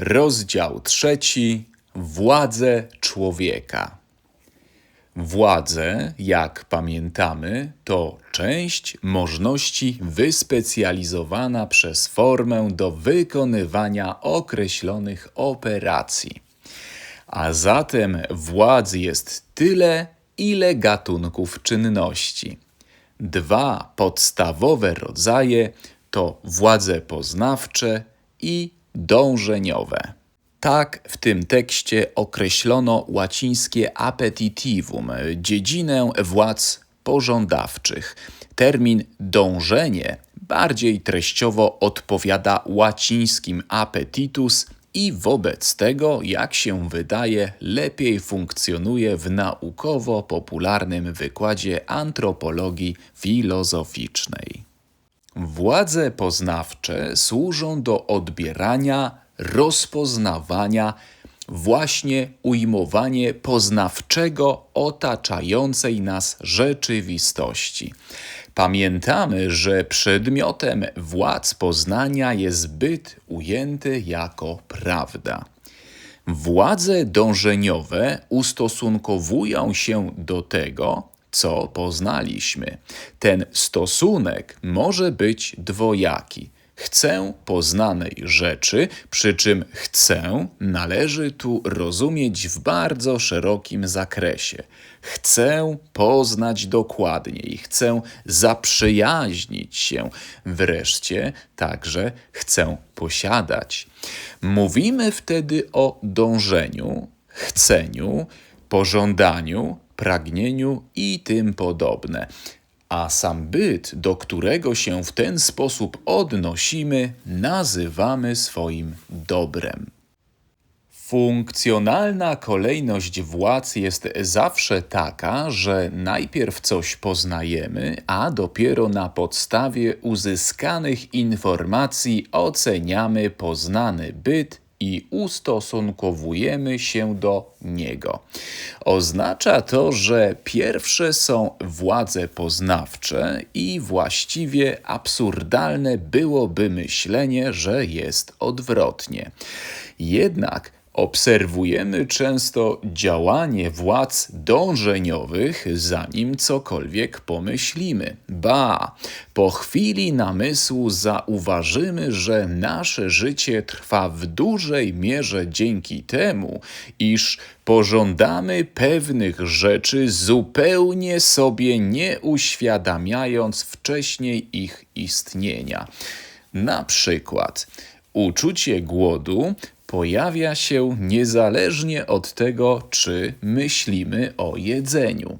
Rozdział trzeci. Władze człowieka. Władze, jak pamiętamy, to część możności wyspecjalizowana przez formę do wykonywania określonych operacji. A zatem władz jest tyle, ile gatunków czynności. Dwa podstawowe rodzaje to władze poznawcze i dążeniowe. Tak w tym tekście określono łacińskie appetitivum, dziedzinę władz pożądawczych. Termin dążenie bardziej treściowo odpowiada łacińskim appetitus i wobec tego, jak się wydaje, lepiej funkcjonuje w naukowo-popularnym wykładzie antropologii filozoficznej. Władze poznawcze służą do odbierania, rozpoznawania, właśnie ujmowanie poznawczego otaczającej nas rzeczywistości. Pamiętamy, że przedmiotem władz poznania jest byt ujęty jako prawda. Władze dążeniowe ustosunkowują się do tego, co poznaliśmy. Ten stosunek może być dwojaki. Chcę poznanej rzeczy, przy czym chcę należy tu rozumieć w bardzo szerokim zakresie. Chcę poznać dokładniej, chcę zaprzyjaźnić się, wreszcie także chcę posiadać. Mówimy wtedy o dążeniu, chceniu, pożądaniu, pragnieniu i tym podobne. A sam byt, do którego się w ten sposób odnosimy, nazywamy swoim dobrem. Funkcjonalna kolejność władz jest zawsze taka, że najpierw coś poznajemy, a dopiero na podstawie uzyskanych informacji oceniamy poznany byt i ustosunkowujemy się do niego. Oznacza to, że pierwsze są władze poznawcze i właściwie absurdalne byłoby myślenie, że jest odwrotnie. Jednak Obserwujemy często działanie władz dążeniowych, zanim cokolwiek pomyślimy. Ba, po chwili namysłu zauważymy, że nasze życie trwa w dużej mierze dzięki temu, iż pożądamy pewnych rzeczy zupełnie sobie nie uświadamiając wcześniej ich istnienia. Na przykład, uczucie głodu pojawia się niezależnie od tego, czy myślimy o jedzeniu.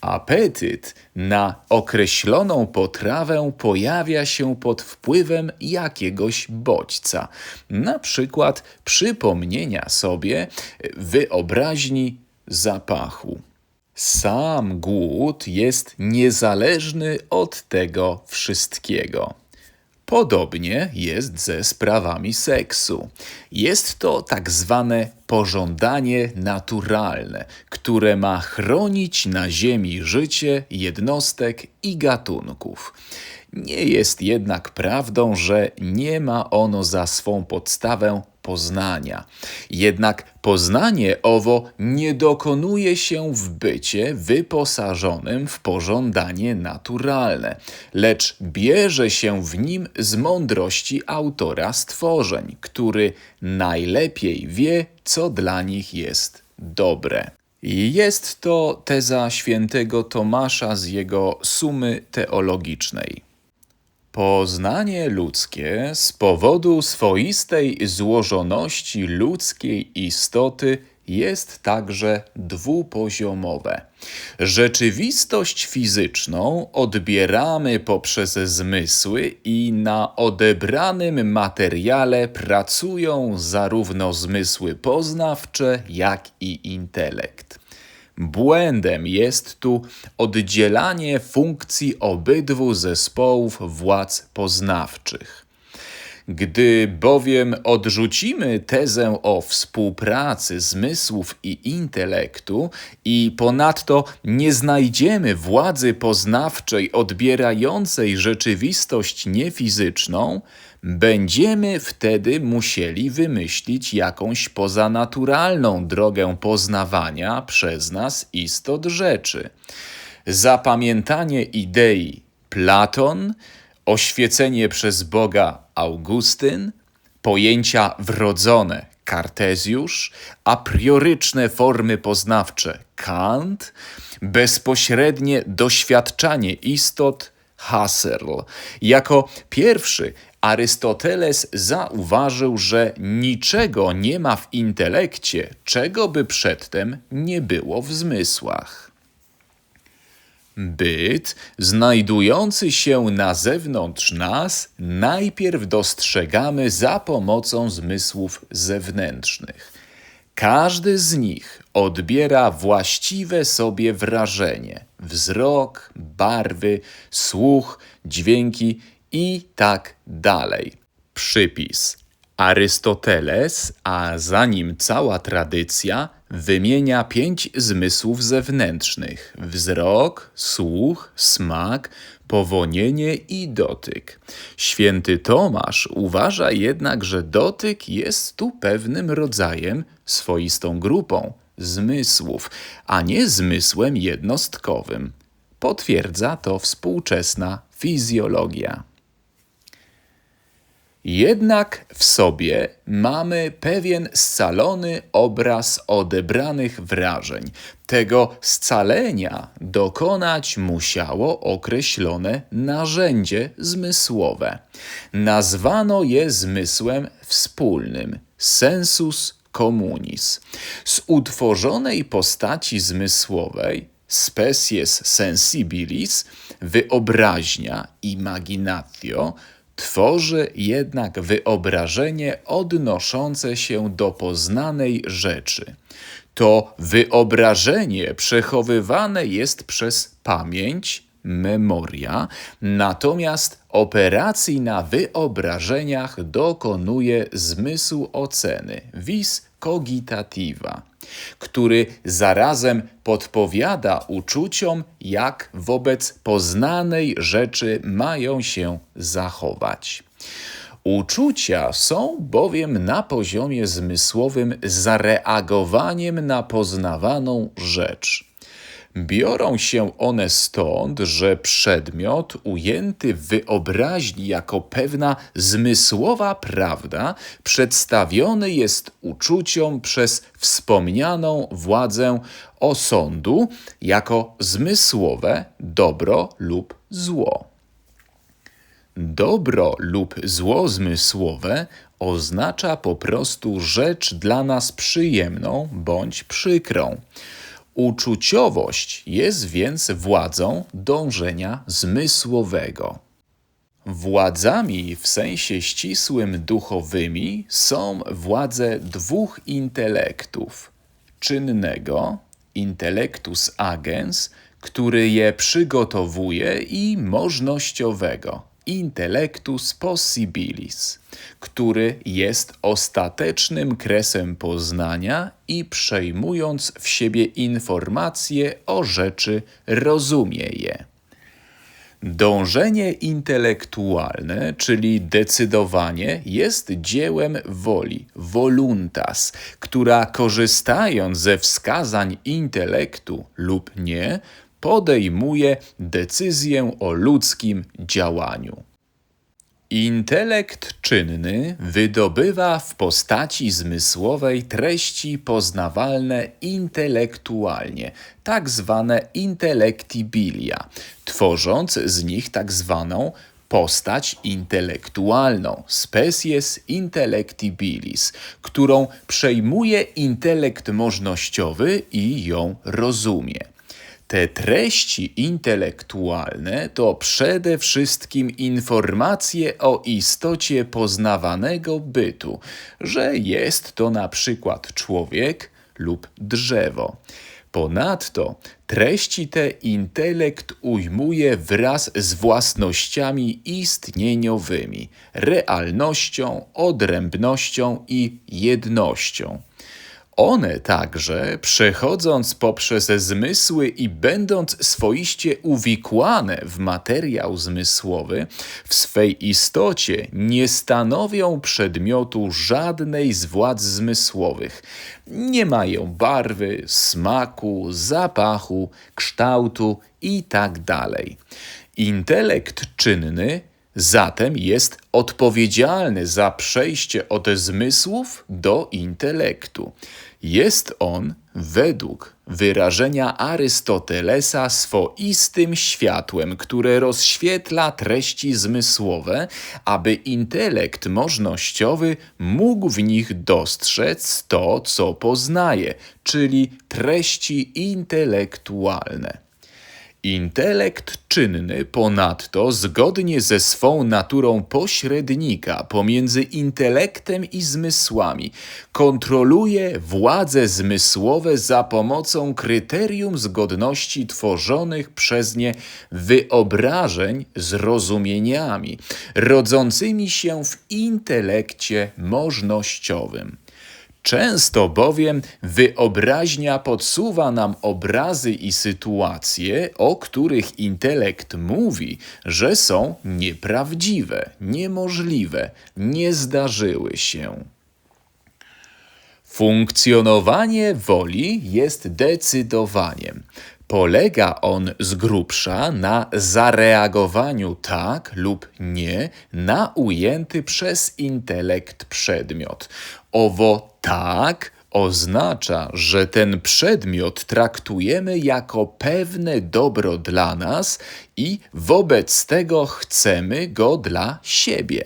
Apetyt na określoną potrawę pojawia się pod wpływem jakiegoś bodźca, na przykład przypomnienia sobie wyobraźni zapachu. Sam głód jest niezależny od tego wszystkiego. Podobnie jest ze sprawami seksu. Jest to tak zwane pożądanie naturalne, które ma chronić na Ziemi życie jednostek i gatunków. Nie jest jednak prawdą, że nie ma ono za swą podstawę poznania. Jednak poznanie owo nie dokonuje się w bycie wyposażonym w pożądanie naturalne, lecz bierze się w nim z mądrości autora stworzeń, który najlepiej wie, co dla nich jest dobre. Jest to teza świętego Tomasza z jego sumy teologicznej. Poznanie ludzkie z powodu swoistej złożoności ludzkiej istoty jest także dwupoziomowe. Rzeczywistość fizyczną odbieramy poprzez zmysły i na odebranym materiale pracują zarówno zmysły poznawcze, jak i intelekt. Błędem jest tu oddzielanie funkcji obydwu zespołów władz poznawczych. Gdy bowiem odrzucimy tezę o współpracy zmysłów i intelektu i ponadto nie znajdziemy władzy poznawczej odbierającej rzeczywistość niefizyczną, będziemy wtedy musieli wymyślić jakąś pozanaturalną drogę poznawania przez nas istot rzeczy. Zapamiętanie idei Platon, oświecenie przez Boga Augustyn, pojęcia wrodzone Kartezjusz, a prioryczne formy poznawcze Kant, bezpośrednie doświadczanie istot Husserl. Jako pierwszy Arystoteles zauważył, że niczego nie ma w intelekcie, czego by przedtem nie było w zmysłach. Byt, znajdujący się na zewnątrz nas, najpierw dostrzegamy za pomocą zmysłów zewnętrznych. Każdy z nich odbiera właściwe sobie wrażenie wzrok, barwy, słuch, dźwięki i tak dalej. Przypis. Arystoteles, a za nim cała tradycja, wymienia pięć zmysłów zewnętrznych: wzrok, słuch, smak, powonienie i dotyk. Święty Tomasz uważa jednak, że dotyk jest tu pewnym rodzajem, swoistą grupą zmysłów, a nie zmysłem jednostkowym. Potwierdza to współczesna fizjologia. Jednak w sobie mamy pewien scalony obraz odebranych wrażeń. Tego scalenia dokonać musiało określone narzędzie zmysłowe. Nazwano je zmysłem wspólnym sensus communis. Z utworzonej postaci zmysłowej species sensibilis, wyobraźnia, imaginatio, tworzy jednak wyobrażenie odnoszące się do poznanej rzeczy. To wyobrażenie przechowywane jest przez pamięć, memoria, natomiast operacji na wyobrażeniach dokonuje zmysł oceny, vis cogitativa, który zarazem podpowiada uczuciom, jak wobec poznanej rzeczy mają się zachować. Uczucia są bowiem na poziomie zmysłowym zareagowaniem na poznawaną rzecz. Biorą się one stąd, że przedmiot ujęty w wyobraźni jako pewna zmysłowa prawda przedstawiony jest uczuciom przez wspomnianą władzę osądu jako zmysłowe dobro lub zło. Dobro lub zło zmysłowe oznacza po prostu rzecz dla nas przyjemną bądź przykrą. Uczuciowość jest więc władzą dążenia zmysłowego. Władzami w sensie ścisłym duchowymi są władze dwóch intelektów: czynnego, intellectus agens, który je przygotowuje, i możnościowego, intellectus possibilis, który jest ostatecznym kresem poznania i przejmując w siebie informacje o rzeczy, rozumie je. Dążenie intelektualne, czyli decydowanie, jest dziełem woli, voluntas, która korzystając ze wskazań intelektu lub nie, podejmuje decyzję o ludzkim działaniu. Intelekt czynny wydobywa w postaci zmysłowej treści poznawalne intelektualnie, tak zwane intellectibilia, tworząc z nich tak zwaną postać intelektualną, species intellectibilis, którą przejmuje intelekt możnościowy i ją rozumie. Te treści intelektualne to przede wszystkim informacje o istocie poznawanego bytu, że jest to na przykład człowiek lub drzewo. Ponadto treści te intelekt ujmuje wraz z własnościami istnieniowymi, realnością, odrębnością i jednością. One także, przechodząc poprzez zmysły i będąc swoiście uwikłane w materiał zmysłowy, w swej istocie nie stanowią przedmiotu żadnej z władz zmysłowych. Nie mają barwy, smaku, zapachu, kształtu itd. Tak Intelekt czynny zatem jest odpowiedzialny za przejście od zmysłów do intelektu. Jest on, według wyrażenia Arystotelesa, swoistym światłem, które rozświetla treści zmysłowe, aby intelekt możnościowy mógł w nich dostrzec to, co poznaje, czyli treści intelektualne. Intelekt czynny ponadto, zgodnie ze swą naturą pośrednika pomiędzy intelektem i zmysłami, kontroluje władze zmysłowe za pomocą kryterium zgodności tworzonych przez nie wyobrażeń zrozumieniami, rodzącymi się w intelekcie możnościowym. Często bowiem wyobraźnia podsuwa nam obrazy i sytuacje, o których intelekt mówi, że są nieprawdziwe, niemożliwe, nie zdarzyły się. Funkcjonowanie woli jest decydowaniem. Polega on z grubsza na zareagowaniu tak lub nie na ujęty przez intelekt przedmiot. Owo tak oznacza, że ten przedmiot traktujemy jako pewne dobro dla nas i wobec tego chcemy go dla siebie.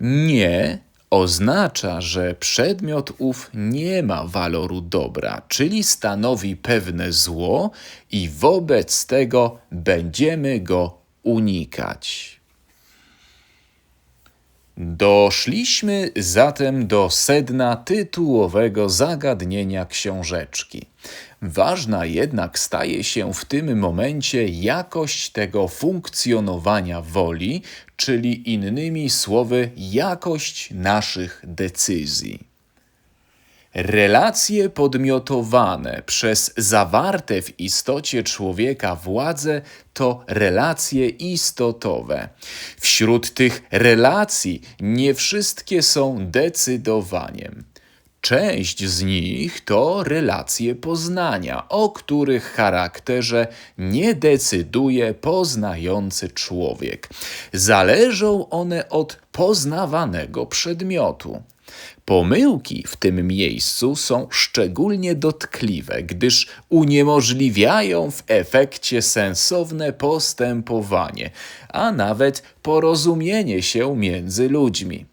Nie oznacza, że przedmiot ów nie ma waloru dobra, czyli stanowi pewne zło i wobec tego będziemy go unikać. Doszliśmy zatem do sedna tytułowego zagadnienia książeczki. Ważna jednak staje się w tym momencie jakość tego funkcjonowania woli, czyli innymi słowy, jakość naszych decyzji. Relacje podmiotowane przez zawarte w istocie człowieka władze to relacje istotowe. Wśród tych relacji nie wszystkie są decydowaniem. Część z nich to relacje poznania, o których charakterze nie decyduje poznający człowiek. Zależą one od poznawanego przedmiotu. Pomyłki w tym miejscu są szczególnie dotkliwe, gdyż uniemożliwiają w efekcie sensowne postępowanie, a nawet porozumienie się między ludźmi.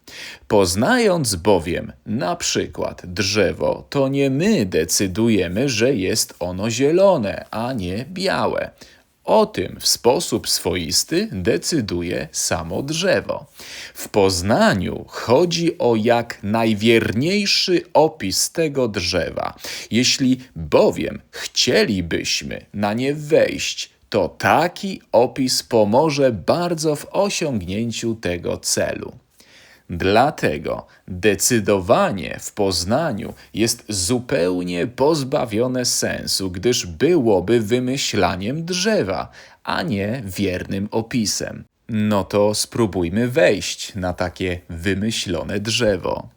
Poznając bowiem na przykład drzewo, to nie my decydujemy, że jest ono zielone, a nie białe. O tym w sposób swoisty decyduje samo drzewo. W Poznaniu chodzi o jak najwierniejszy opis tego drzewa. Jeśli bowiem chcielibyśmy na nie wejść, to taki opis pomoże bardzo w osiągnięciu tego celu. Dlatego decydowanie w Poznaniu jest zupełnie pozbawione sensu, gdyż byłoby wymyślaniem drzewa, a nie wiernym opisem. No to spróbujmy wejść na takie wymyślone drzewo.